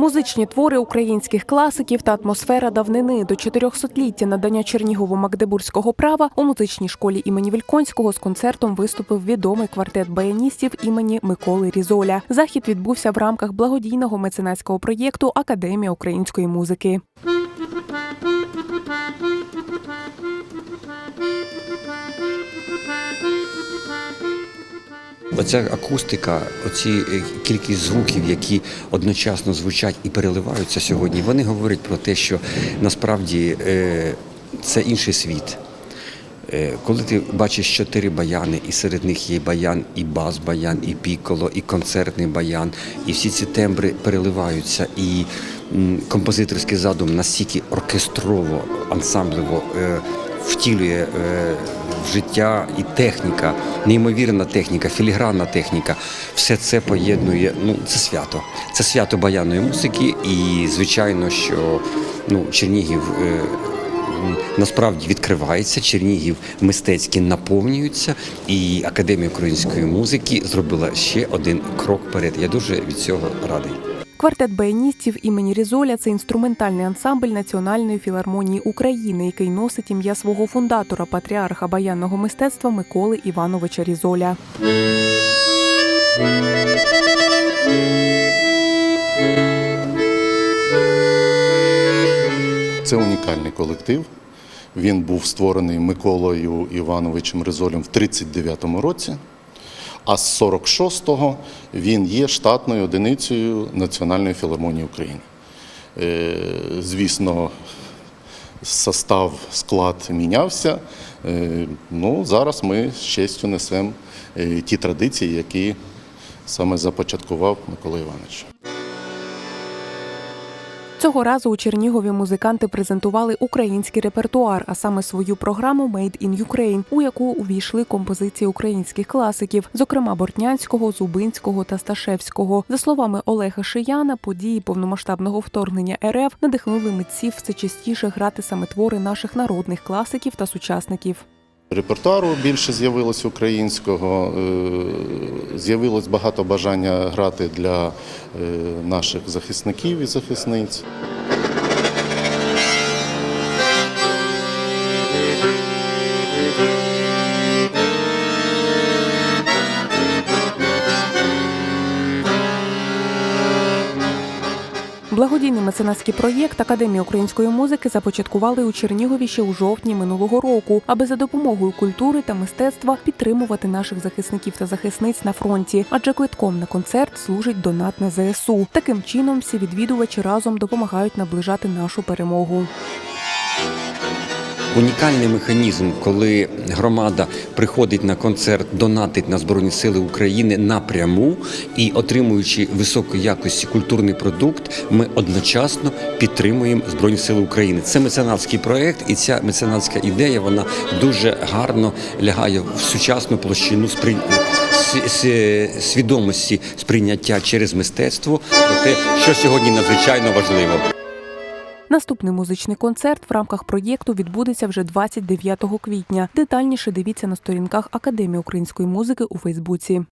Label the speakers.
Speaker 1: Музичні твори українських класиків та атмосфера давнини до 400-ліття надання Чернігово-Магдебурзького права у музичній школі імені Вільконського з концертом виступив відомий квартет баяністів імені Миколи Різоля. Захід відбувся в рамках благодійного меценатського проєкту Академія української музики.
Speaker 2: Оця акустика, оці е, кількість звуків, які одночасно звучать і переливаються сьогодні, вони говорять про те, що насправді е, це інший світ. Е, Коли ти бачиш чотири баяни, і серед них є баян, і бас-баян, і піколо, і концертний баян, і всі ці тембри переливаються, і композиторський задум настільки оркестрово, ансамблево втілює в життя і техніка, неймовірна техніка, філігранна техніка. Все це поєднує. Ну, це свято. Це свято баяної музики, і звичайно, що ну, Чернігів. е, Насправді відкривається, Чернігів мистецьки наповнюється, і Академія української музики зробила ще один крок вперед. Я дуже від цього радий.
Speaker 1: Квартет баяністів імені Різоля це інструментальний ансамбль Національної філармонії України, який носить ім'я свого фундатора, патріарха баянного мистецтва Миколи Івановича Різоля.
Speaker 3: Це унікальний колектив. Він був створений Миколою Івановичем Ризолем в 39-му році, а з 46-го він є штатною одиницею Національної філармонії України. Е, Звісно, состав, склад мінявся. Е, Ну, зараз ми з честю несемо е, ті традиції, які саме започаткував Микола Іванович.
Speaker 1: Цього разу у Чернігові музиканти презентували український репертуар, а саме свою програму «Made in Ukraine», у яку увійшли композиції українських класиків, зокрема Бортнянського, Зубинського та Сташевського. За словами Олега Шияна, події повномасштабного вторгнення РФ надихнули митців все частіше грати саме твори наших народних класиків та сучасників.
Speaker 3: Репертуару більше з'явилось українського, е, з'явилось багато бажання грати для е, наших захисників і захисниць.
Speaker 1: Благодійний меценатський проєкт Академії української музики започаткували у Чернігові ще у жовтні минулого року, аби за допомогою культури та мистецтва підтримувати наших захисників та захисниць на фронті. Адже квитком на концерт служить донат на ЗСУ. Таким чином всі відвідувачі разом допомагають наближати нашу перемогу.
Speaker 2: Унікальний механізм, коли громада приходить на концерт, донатить на Збройні Сили України напряму і отримуючи високої якості культурний продукт, ми одночасно підтримуємо Збройні Сили України. Це меценатський проект, і ця меценатська ідея вона дуже гарно лягає в сучасну площину сприй... с- с- свідомості сприйняття через мистецтво про те, що сьогодні надзвичайно важливо.
Speaker 1: Наступний музичний концерт в рамках проєкту відбудеться вже 29 квітня. Детальніше дивіться на сторінках Академії української музики у Фейсбуці.